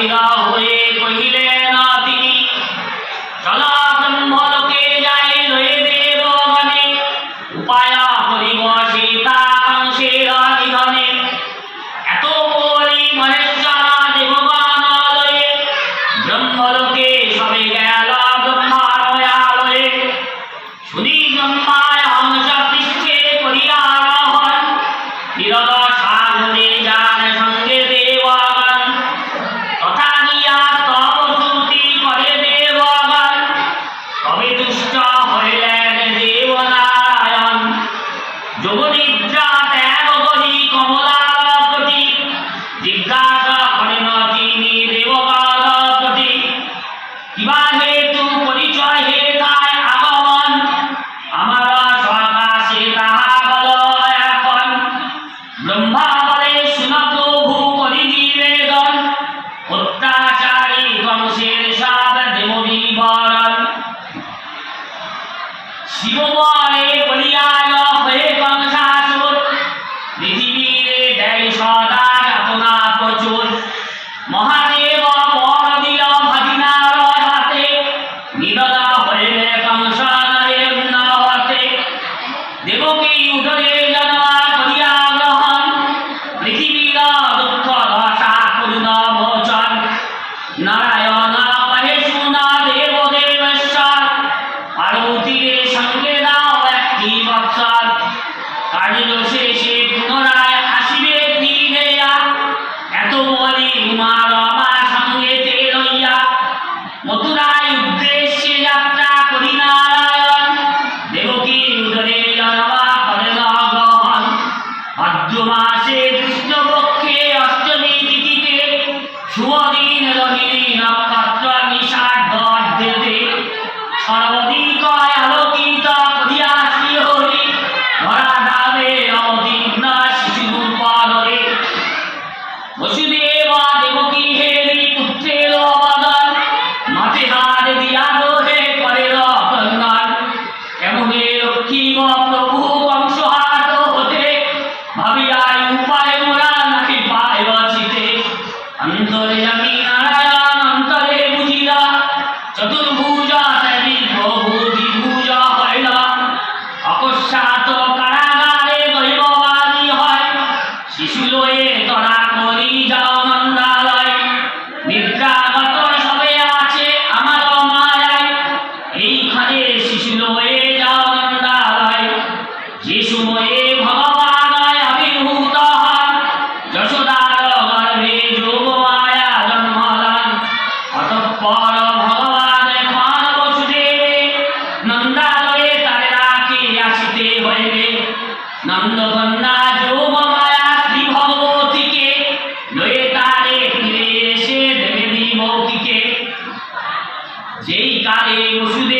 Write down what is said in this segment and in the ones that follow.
হৃদয়তে হয়ে কহিলেন জিজ্ঞাসা করেন তিনি যেই এই বসুদেব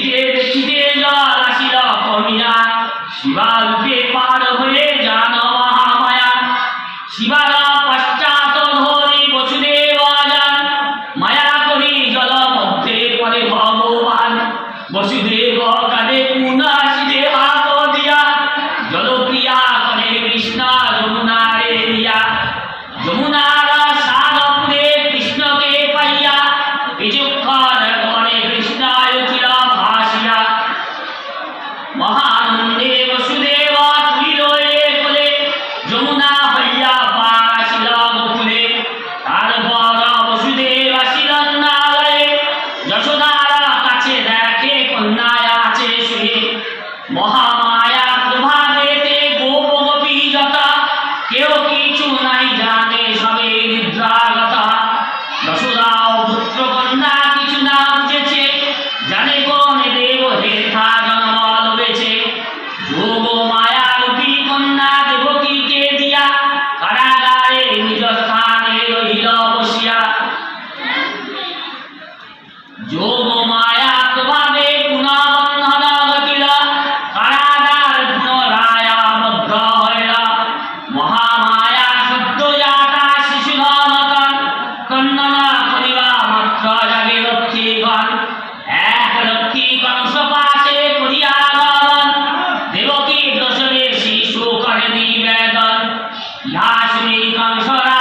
ইহা শুনি